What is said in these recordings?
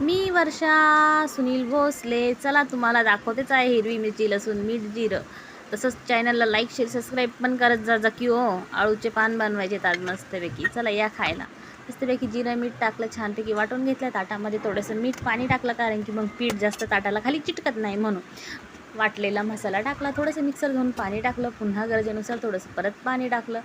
मी वर्षा सुनील भोसले. चला तुम्हाला दाखवतेच आहे हिरवी मिरची लसूण मीठ जिरं. तसंच चॅनलला लाईक शेअर सबस्क्राईब पण करत जा जा की हो. आळूचे पान बनवायचे आज मस्तपैकी. चला या खायला. मस्तपैकी जिरं मीठ टाकलं छानपैकी वाटून घेतलं. ताटामध्ये थोडंसं मीठ पाणी टाकलं कारण की मग पीठ जास्त ताटाला खाली चिटकत नाही म्हणून. वाटलेला मसाला टाकला थोडंसं मिक्सर घेऊन पाणी टाकलं पुन्हा गरजेनुसार थोडंसं परत पाणी टाकलं.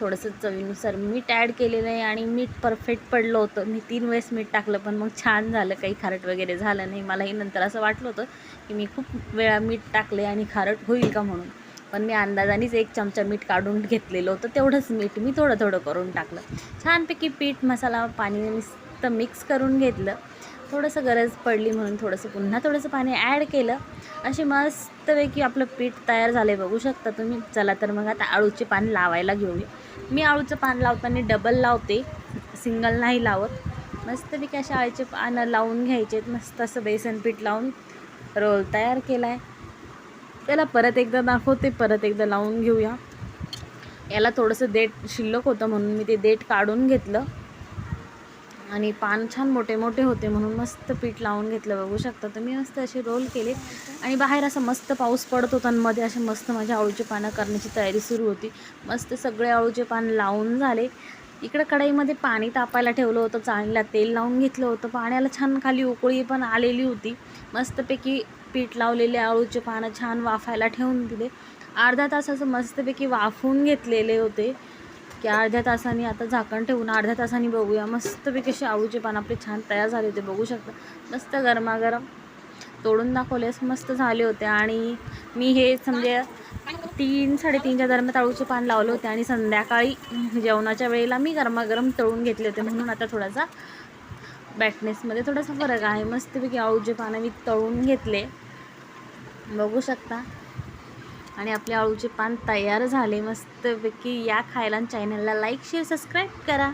थोडंसं चवीनुसार मीठ ॲड केलेलं आहे आणि मीठ परफेक्ट पडलं होतं. मी तीन वेळेस मीठ टाकलं पण मग छान झालं. काही खारट वगैरे झालं नाही. मलाही नंतर असं वाटलं होतं की मी खूप वेळा मीठ टाकले आणि खारट होईल का म्हणून. पण मी अंदाजानेच एक चमचा मीठ काढून घेतलेलं होतं. तेवढंच मीठ मी थोडं थोडं करून टाकलं. छानपैकी पीठ मसाला पाणी नुसतं मिक्स करून घेतलं. थोडंसं गरज पडली म्हणून थोडंसं पुन्हा थोडंसं पाणी ॲड केलं. अशी मस्तपैकी आपलं पीठ तयार झालं आहे बघू शकता तुम्ही. चला तर मग आता आळूचे पान लावायला घेऊया. मी आळूचं पान लावताना डबल लावते. सिंगल नाही लावत. मस्तपैकी अशा आळूचे पानं लावून घ्यायचे मस्त असं बेसन पीठ लावून रोल तयार केला आहे त्याला परत एकदा दाखवते. परत एकदा लावून घेऊया. याला थोडंसं देठ शिल्लक होतं म्हणून मी ते देठ काढून घेतलं. आणि पान छान मोठे मोठे होते म्हणून मस्त पीठ लावून घेतलं बघू शकता तुम्ही. मस्त असे रोल केले. आणि बाहेर असं मस्त पाऊस पडत होता आणि मध्ये असे मस्त माझ्या आळूचे पानं करण्याची तयारी सुरू होती. मस्त सगळे आळूचे पान लावून झाले. इकडं कढाईमध्ये पाणी तापायला ठेवलं होतं चाळणीला तेल लावून घेतलं होतं. पाण्याला छान खाली उकळी पण आलेली होती. मस्तपैकी पीठ लावलेले आळूचे पानं छान वाफायला ठेवून दिले. अर्धा तास असं मस्तपैकी वाफवून घेतलेले होते. की अर्ध्या तासाने आता झाकण ठेवून अर्ध्या तासाने बघूया. मस्तपैकी असे आळूचे पान आपले छान तयार झाले होते बघू शकता. मस्त गरमागरम तोडून दाखवले असं मस्त झाले होते. आणि मी हे समजे तीन साडेतीनच्या दरम्यान आळूचे पान लावले होते आणि संध्याकाळी जेवणाच्या वेळेला मी गरमागरम तळून घेतले होते. म्हणून आता थोडासा बॅटनेसमध्ये थोडासा फरक आहे. मस्तपैकी आळूचे पानं मी तळून घेतले. बघू शकता. आणि आपले आळूचे पान तयार झाले मस्तपैकी. या खायला चॅनलला लाईक शेअर सबस्क्राईब करा.